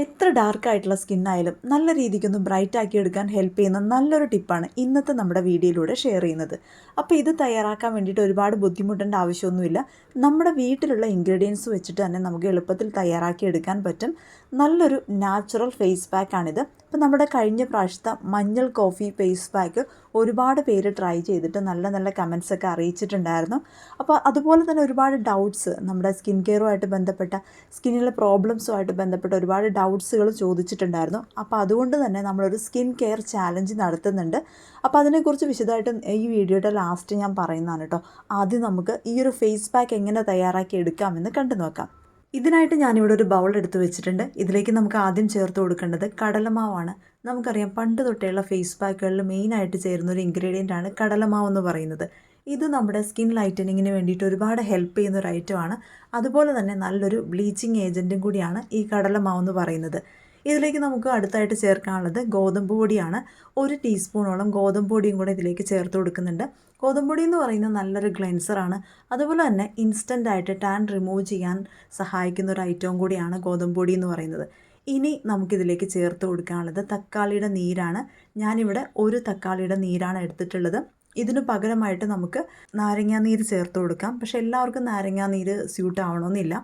എത്ര ഡാർക്ക് ആയിട്ടുള്ള സ്കിൻ ആയാലും നല്ല രീതിക്കൊന്ന് ബ്രൈറ്റ് ആക്കി എടുക്കാൻ ഹെൽപ്പ് ചെയ്യുന്ന നല്ലൊരു ടിപ്പാണ് ഇന്നത്തെ നമ്മുടെ വീഡിയോയിലൂടെ ഷെയർ ചെയ്യുന്നത്. അപ്പോൾ ഇത് തയ്യാറാക്കാൻ വേണ്ടിയിട്ട് ഒരുപാട് ബുദ്ധിമുട്ടേണ്ട ആവശ്യമൊന്നുമില്ല. നമ്മുടെ വീട്ടിലുള്ള ഇൻഗ്രീഡിയൻസ് വെച്ചിട്ട് തന്നെ നമുക്ക് എളുപ്പത്തിൽ തയ്യാറാക്കി എടുക്കാൻ പറ്റും. നല്ലൊരു നാച്ചുറൽ ഫേസ് പാക്കാണിത് ഇപ്പോൾ നമ്മുടെ കഴിഞ്ഞ പ്രാവശ്യത്തെ മഞ്ഞൾ കോഫി ഫേസ് പാക്ക് ഒരുപാട് പേര് ട്രൈ ചെയ്തിട്ട് നല്ല നല്ല കമൻസ് ഒക്കെ അറിയിച്ചിട്ടുണ്ടായിരുന്നു. അപ്പോൾ അതുപോലെ തന്നെ ഒരുപാട് ഡൗട്ട്സ് നമ്മുടെ സ്കിൻ കെയറുമായിട്ട് ബന്ധപ്പെട്ട സ്കിന്നിലെ പ്രോബ്ലംസുമായിട്ട് ബന്ധപ്പെട്ട ഒരുപാട് ഡൗട്ട്സുകൾ ചോദിച്ചിട്ടുണ്ടായിരുന്നു. അപ്പോൾ അതുകൊണ്ട് തന്നെ നമ്മളൊരു സ്കിൻ കെയർ ചാലഞ്ച് നടത്തുന്നുണ്ട്. അപ്പോൾ അതിനെക്കുറിച്ച് വിശദമായിട്ട് ഈ വീഡിയോയുടെ ലാസ്റ്റ് ഞാൻ പറയുന്നതാണ് കേട്ടോ. ആദ്യം നമുക്ക് ഈ ഒരു ഫേസ് പാക്ക് എങ്ങനെ തയ്യാറാക്കി എടുക്കാമെന്ന് കണ്ടു നോക്കാം ഇതിനായിട്ട് ഞാനിവിടെ ഒരു ബൗൾ എടുത്ത് വെച്ചിട്ടുണ്ട്. ഇതിലേക്ക് നമുക്ക് ആദ്യം ചേർത്ത് കൊടുക്കേണ്ടത് കടലമാവാണ്. നമുക്കറിയാം പണ്ട് തൊട്ടേയുള്ള ഫേസ് പാക്കുകളിൽ മെയിനായിട്ട് ചേരുന്ന ഒരു ഇൻഗ്രീഡിയന്റ് ആണ് കടലമാവ് എന്ന് പറയുന്നത്. ഇത് നമ്മുടെ സ്കിൻ ലൈറ്റനിങ്ങിന് വേണ്ടിയിട്ട് ഒരുപാട് ഹെൽപ്പ് ചെയ്യുന്ന ഒരു ഐറ്റമാണ് അതുപോലെ തന്നെ നല്ലൊരു ബ്ലീച്ചിങ് ഏജന്റും കൂടിയാണ് ഈ കടലമാവ് എന്ന് പറയുന്നത്. ഇതിലേക്ക് നമുക്ക് അടുത്തായിട്ട് ചേർക്കാനുള്ളത് ഗോതമ്പ് പൊടിയാണ്. ഒരു ടീസ്പൂണോളം ഗോതമ്പ് പൊടിയും കൂടെ ഇതിലേക്ക് ചേർത്ത് കൊടുക്കുന്നുണ്ട്. ഗോതമ്പ് പൊടി എന്ന് പറയുന്നത് നല്ലൊരു ഗ്ലെൻസറാണ് അതുപോലെ തന്നെ ഇൻസ്റ്റന്റ് ആയിട്ട് ടാൻ റിമൂവ് ചെയ്യാൻ സഹായിക്കുന്ന ഒരു ഐറ്റവും കൂടിയാണ് ഗോതമ്പ് പൊടി എന്ന് പറയുന്നത്. ഇനി നമുക്കിതിലേക്ക് ചേർത്ത് കൊടുക്കാനുള്ളത് തക്കാളിയുടെ നീരാണ്. ഞാനിവിടെ ഒരു തക്കാളിയുടെ നീരാണ് എടുത്തിട്ടുള്ളത്. ഇതിന് പകരമായിട്ട് നമുക്ക് നാരങ്ങാ നീര് ചേർത്ത് കൊടുക്കാം. പക്ഷെ എല്ലാവർക്കും നാരങ്ങാ നീര് സ്യൂട്ട് ആവണമെന്നില്ല.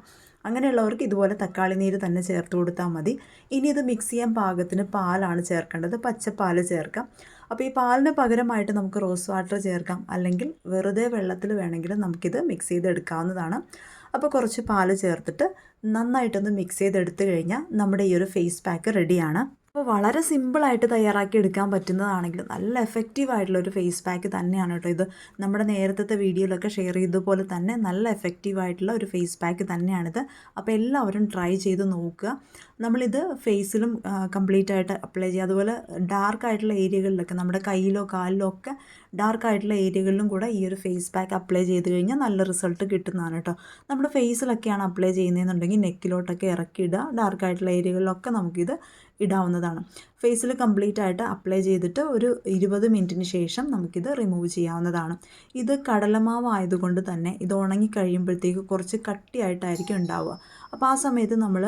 അങ്ങനെയുള്ളവർക്ക് ഇതുപോലെ തക്കാളി നീര് തന്നെ ചേർത്ത് കൊടുത്താൽ മതി. ഇനി ഇത് മിക്സ് ചെയ്യാൻ പാകത്തിന് പാലാണ് ചേർക്കേണ്ടത്. പച്ചപ്പാൽ ചേർക്കാം. അപ്പോൾ ഈ പാലിന് പകരമായിട്ട് നമുക്ക് റോസ് വാട്ടർ ചേർക്കാം. അല്ലെങ്കിൽ വെറുതെ വെള്ളത്തിൽ വേണമെങ്കിലും നമുക്കിത് മിക്സ് ചെയ്തെടുക്കാവുന്നതാണ്. അപ്പോൾ കുറച്ച് പാൽ ചേർത്തിട്ട് നന്നായിട്ടൊന്ന് മിക്സ് ചെയ്തെടുത്തു കഴിഞ്ഞാൽ നമ്മുടെ ഈ ഒരു ഫേസ് പാക്ക് റെഡിയാണ് അപ്പോൾ വളരെ സിമ്പിളായിട്ട് തയ്യാറാക്കി എടുക്കാൻ പറ്റുന്നതാണെങ്കിലും നല്ല എഫക്റ്റീവ് ആയിട്ടുള്ള ഒരു ഫേസ് പാക്ക് തന്നെയാണ് കേട്ടോ ഇത്. നമ്മുടെ നേരത്തെ വീഡിയോയിലൊക്കെ ഷെയർ ചെയ്തതുപോലെ തന്നെ നല്ല എഫക്റ്റീവ് ആയിട്ടുള്ള ഒരു ഫേസ് പാക്ക് തന്നെയാണിത് അപ്പോൾ എല്ലാവരും ട്രൈ ചെയ്ത് നോക്കുക. നമ്മളിത് ഫേസിലും കംപ്ലീറ്റ് ആയിട്ട് അപ്ലൈ ചെയ്യുക. അതുപോലെ ഡാർക്ക് ആയിട്ടുള്ള ഏരിയകളിലൊക്കെ നമ്മുടെ കയ്യിലോ കാലിലോ ഒക്കെ ഡാർക്ക് ആയിട്ടുള്ള ഏരിയകളിലും കൂടെ ഈ ഒരു ഫേസ് പാക്ക് അപ്ലൈ ചെയ്ത് കഴിഞ്ഞാൽ നല്ല റിസൾട്ട് കിട്ടുന്നതാണ് കേട്ടോ. നമ്മുടെ ഫേസിലൊക്കെയാണ് അപ്ലൈ ചെയ്യുന്നതെന്നുണ്ടെങ്കിൽ നെക്കിലോട്ടൊക്കെ ഇറക്കിയിടുക ഡാർക്ക് ആയിട്ടുള്ള ഏരിയകളിലൊക്കെ നമുക്കിത് ഇടാവുന്നതാണ്. ഫേസിൽ കംപ്ലീറ്റ് ആയിട്ട് അപ്ലൈ ചെയ്തിട്ട് ഒരു ഇരുപത് മിനിറ്റിന് ശേഷം നമുക്കിത് റിമൂവ് ചെയ്യാവുന്നതാണ്. ഇത് കടലമാവ് ആയതുകൊണ്ട് തന്നെ ഇത് ഉണങ്ങി കഴിയുമ്പോഴത്തേക്ക് കുറച്ച് കട്ടിയായിട്ടായിരിക്കും ഉണ്ടാവുക. അപ്പോൾ ആ സമയത്ത് നമ്മൾ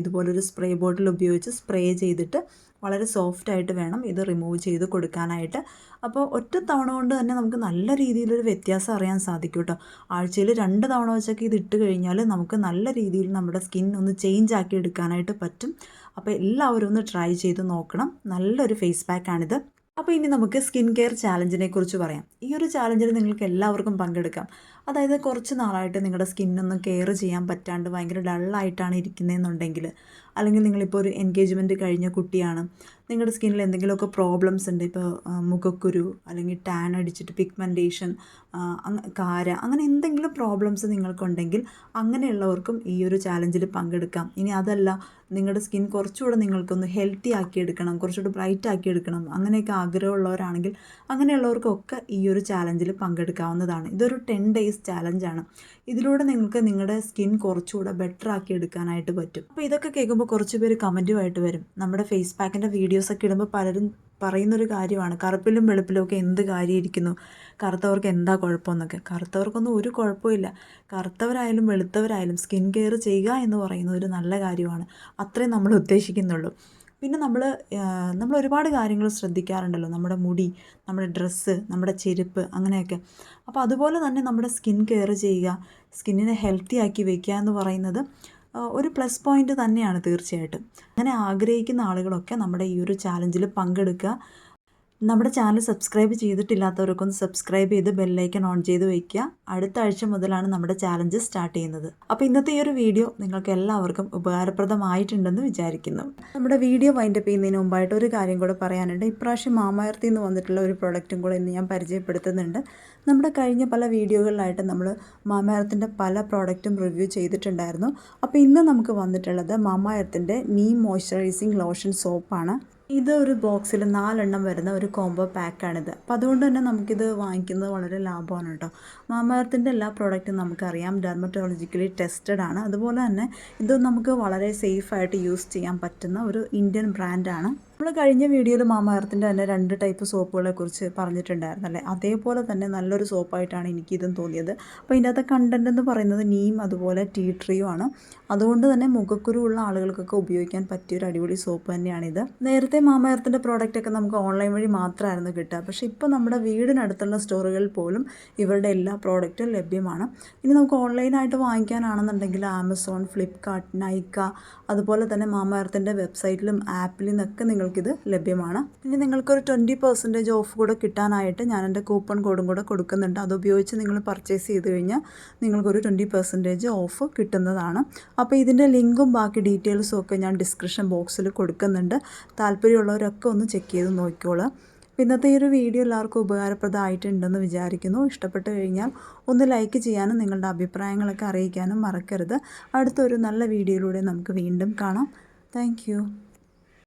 ഇതുപോലൊരു സ്പ്രേ ബോട്ടിൽ ഉപയോഗിച്ച് സ്പ്രേ ചെയ്തിട്ട് വളരെ സോഫ്റ്റ് ആയിട്ട് വേണം ഇത് റിമൂവ് ചെയ്ത് കൊടുക്കാനായിട്ട്. അപ്പോൾ ഒറ്റ തവണ കൊണ്ട് തന്നെ നമുക്ക് നല്ല രീതിയിലൊരു വ്യത്യാസം അറിയാൻ സാധിക്കും കേട്ടോ ആഴ്ചയിൽ രണ്ട് തവണ വെച്ചൊക്കെ ഇത് ഇട്ട് കഴിഞ്ഞാൽ നമുക്ക് നല്ല രീതിയിൽ നമ്മുടെ സ്കിൻ ഒന്ന് ചേഞ്ച് ആക്കി എടുക്കാനായിട്ട് പറ്റും. അപ്പോൾ എല്ലാവരും ഒന്ന് ട്രൈ ചെയ്ത് നോക്കണം. നല്ലൊരു ഫേസ് പാക്കാണിത് അപ്പോൾ ഇനി നമുക്ക് സ്കിൻ കെയർ ചാലഞ്ചിനെ കുറിച്ച് പറയാം. ഈ ഒരു ചാലഞ്ചിൽ നിങ്ങൾക്ക് എല്ലാവർക്കും പങ്കെടുക്കാം. അതായത് കുറച്ച് നാളായിട്ട് നിങ്ങളുടെ സ്കിന്നൊന്നും കെയർ ചെയ്യാൻ പറ്റാണ്ട് ഭയങ്കര ഡള്ളായിട്ടാണ് ഇരിക്കുന്നതെന്നുണ്ടെങ്കിൽ അല്ലെങ്കിൽ നിങ്ങളിപ്പോൾ ഒരു എൻഗേജ്മെന്റ് കഴിഞ്ഞ കുട്ടിയാണ് നിങ്ങളുടെ സ്കിന്നിൽ എന്തെങ്കിലുമൊക്കെ പ്രോബ്ലംസ് ഉണ്ട് ഇപ്പോൾ മുഖക്കുരു അല്ലെങ്കിൽ ടാൻ അടിച്ചിട്ട് പിഗ്മെന്റേഷൻ കാര അങ്ങനെ എന്തെങ്കിലും പ്രോബ്ലംസ് നിങ്ങൾക്കുണ്ടെങ്കിൽ അങ്ങനെയുള്ളവർക്കും ഈ ഒരു ചാലഞ്ചിൽ പങ്കെടുക്കാം. ഇനി അതല്ല നിങ്ങളുടെ സ്കിൻ കുറച്ചുകൂടെ നിങ്ങൾക്കൊന്ന് ഹെൽത്തി ആക്കി എടുക്കണം കുറച്ചുകൂടെ ബ്രൈറ്റ് ആക്കി എടുക്കണം അങ്ങനെയൊക്കെ ആഗ്രഹമുള്ളവരാണെങ്കിൽ അങ്ങനെയുള്ളവർക്കൊക്കെ ഈ ഒരു ചാലഞ്ചിൽ പങ്കെടുക്കാവുന്നതാണ്. ഇതൊരു ടെൻ ഡേയ്സ് ചാലഞ്ചാണ് ഇതിലൂടെ നിങ്ങൾക്ക് നിങ്ങളുടെ സ്കിൻ കുറച്ചുകൂടെ ബെറ്റർ ആക്കി എടുക്കാനായിട്ട് പറ്റും. അപ്പോൾ ഇതൊക്കെ കേൾക്കുമ്പോൾ കുറച്ച് പേര് കമന്റുമായിട്ട് വരും. നമ്മുടെ ഫേസ് പാക്കിന്റെ വീഡിയോസൊക്കെ ഇടുമ്പോൾ പലരും പറയുന്നൊരു കാര്യമാണ്. കറുപ്പിലും വെളുപ്പിലും ഒക്കെ എന്ത് കാര്യമായിരിക്കുന്നു കറുത്തവർക്ക് എന്താ കുഴപ്പമെന്നൊക്കെ. കറുത്തവർക്കൊന്നും ഒരു കുഴപ്പമില്ല. കറുത്തവരായാലും വെളുത്തവരായാലും സ്കിൻ കെയർ ചെയ്യുക എന്ന് പറയുന്നത് ഒരു നല്ല കാര്യമാണ്. അത്രയും നമ്മൾ ഉദ്ദേശിക്കുന്നുള്ളൂ. പിന്നെ നമ്മൾ നമ്മൾ ഒരുപാട് കാര്യങ്ങൾ ശ്രദ്ധിക്കാറുണ്ടല്ലോ. നമ്മുടെ മുടി നമ്മുടെ ഡ്രസ്സ് നമ്മുടെ ചെരുപ്പ് അങ്ങനെയൊക്കെ. അപ്പോൾ അതുപോലെ തന്നെ നമ്മുടെ സ്കിൻ കെയർ ചെയ്യുക സ്കിന്നിനെ ഹെൽത്തി ആക്കി വയ്ക്കുക എന്ന് പറയുന്നത് ഒരു പ്ലസ് പോയിന്റ് തന്നെയാണ് തീർച്ചയായിട്ടും. അങ്ങനെ ആഗ്രഹിക്കുന്ന ആളുകളൊക്കെ നമ്മുടെ ഈ ഒരു ചാലഞ്ചിൽ പങ്കെടുക്കുക. നമ്മുടെ ചാനൽ സബ്സ്ക്രൈബ് ചെയ്തിട്ടില്ലാത്തവർക്കൊന്ന് സബ്സ്ക്രൈബ് ചെയ്ത് ബെല്ലൈക്കൺ ഓൺ ചെയ്ത് വയ്ക്കുക. അടുത്ത ആഴ്ച മുതലാണ് നമ്മുടെ ചാലഞ്ച് സ്റ്റാർട്ട് ചെയ്യുന്നത്. അപ്പോൾ ഇന്നത്തെ ഈ ഒരു വീഡിയോ നിങ്ങൾക്ക് എല്ലാവർക്കും ഉപകാരപ്രദമായിട്ടുണ്ടെന്ന് വിചാരിക്കുന്നു. നമ്മുടെ വീഡിയോ വൈൻഡപ്പ് ചെയ്യുന്നതിന് മുമ്പായിട്ട് ഒരു കാര്യം കൂടെ പറയാനുണ്ട്. ഇപ്രാവശ്യം മാമായർത്തിൽ നിന്ന് വന്നിട്ടുള്ള ഒരു പ്രൊഡക്റ്റും കൂടെ ഇന്ന് ഞാൻ പരിചയപ്പെടുത്തുന്നുണ്ട്. നമ്മുടെ കഴിഞ്ഞ പല വീഡിയോകളിലായിട്ട് നമ്മൾ മാമായർത്തിന്റെ പല പ്രോഡക്റ്റും റിവ്യൂ ചെയ്തിട്ടുണ്ടായിരുന്നു. അപ്പോൾ ഇന്ന് നമുക്ക് വന്നിട്ടുള്ളത് മാമായർത്തിന്റെ നീ മോയ്സ്ചറൈസിങ് ലോഷൻ സോപ്പാണ് ഇത് ഒരു ബോക്സിൽ നാലെണ്ണം വരുന്ന ഒരു കോംബോ പാക്കാണിത് അപ്പം അതുകൊണ്ട് തന്നെ നമുക്കിത് വാങ്ങിക്കുന്നത് വളരെ ലാഭമാണ് കേട്ടോ. മാമരത്തിന്റെ എല്ലാ പ്രോഡക്റ്റും നമുക്കറിയാം. ഡെർമറ്റോളജിക്കലി ടെസ്റ്റഡ് ആണ്. അതുപോലെ തന്നെ ഇത് നമുക്ക് വളരെ സേഫായിട്ട് യൂസ് ചെയ്യാൻ പറ്റുന്ന ഒരു ഇന്ത്യൻ ബ്രാൻഡാണ് നമ്മൾ കഴിഞ്ഞ വീഡിയോയിൽ മാമാർത്തിന്റെ തന്നെ രണ്ട് ടൈപ്പ് സോപ്പുകളെ കുറിച്ച് പറഞ്ഞിട്ടുണ്ടായിരുന്നു അല്ലേ? അതേപോലെ തന്നെ നല്ലൊരു സോപ്പായിട്ടാണ് എനിക്കിതും തോന്നിയത്. അപ്പോൾ ഇതിന്റെ അകത്തെ കണ്ടന്റ് എന്ന് പറയുന്നത് നീം അതുപോലെ ടീ ട്രീയും ആണ്. അതുകൊണ്ട് തന്നെ മുഖക്കുരു ഉള്ള ആളുകൾക്കൊക്കെ ഉപയോഗിക്കാൻ പറ്റിയ ഒരു അടിപൊളി സോപ്പ് തന്നെയാണിത്. നേരത്തെ മാമാർത്തിന്റെ പ്രോഡക്റ്റൊക്കെ നമുക്ക് ഓൺലൈൻ വഴി മാത്രമായിരുന്നു കിട്ടുക. പക്ഷേ ഇപ്പോൾ നമ്മുടെ വീടിനടുത്തുള്ള സ്റ്റോറുകളിൽ പോലും ഇവരുടെ എല്ലാ പ്രോഡക്റ്റും ലഭ്യമാണ്. ഇനി നമുക്ക് ഓൺലൈനായിട്ട് വാങ്ങിക്കാനാണെന്നുണ്ടെങ്കിൽ ആമസോൺ ഫ്ലിപ്കാർട്ട് നൈക്ക അതുപോലെ തന്നെ മാമാർത്തിന്റെ വെബ്സൈറ്റിലും ആപ്പിലും നിന്നൊക്കെ നിങ്ങൾക്കിത് ലഭ്യമാണ്. ഇനി നിങ്ങൾക്കൊരു ട്വന്റി പെർസെന്റേജ് ഓഫ് കൂടെ കിട്ടാനായിട്ട് ഞാൻ എന്റെ കൂപ്പൺ കോഡും കൂടെ കൊടുക്കുന്നുണ്ട്. അത് ഉപയോഗിച്ച് നിങ്ങൾ പർച്ചേസ് ചെയ്ത് കഴിഞ്ഞാൽ നിങ്ങൾക്കൊരു ട്വന്റി പെർസെന്റേജ് ഓഫ് കിട്ടുന്നതാണ്. അപ്പോൾ ഇതിന്റെ ലിങ്കും ബാക്കി ഡീറ്റെയിൽസും ഒക്കെ ഞാൻ ഡിസ്ക്രിപ്ഷൻ ബോക്സിൽ കൊടുക്കുന്നുണ്ട്. താല്പര്യമുള്ളവരൊക്കെ ഒന്ന് ചെക്ക് ചെയ്ത് നോക്കിക്കോളാം. ഇന്നത്തെ ഈ ഒരു വീഡിയോ എല്ലാവർക്കും ഉപകാരപ്രദമായിട്ടുണ്ടെന്ന് വിചാരിക്കുന്നു. ഇഷ്ടപ്പെട്ട് കഴിഞ്ഞാൽ ഒന്ന് ലൈക്ക് ചെയ്യാനും നിങ്ങളുടെ അഭിപ്രായങ്ങളൊക്കെ അറിയിക്കാനും മറക്കരുത്. അടുത്തൊരു നല്ല വീഡിയോയിലൂടെ നമുക്ക് വീണ്ടും കാണാം. താങ്ക്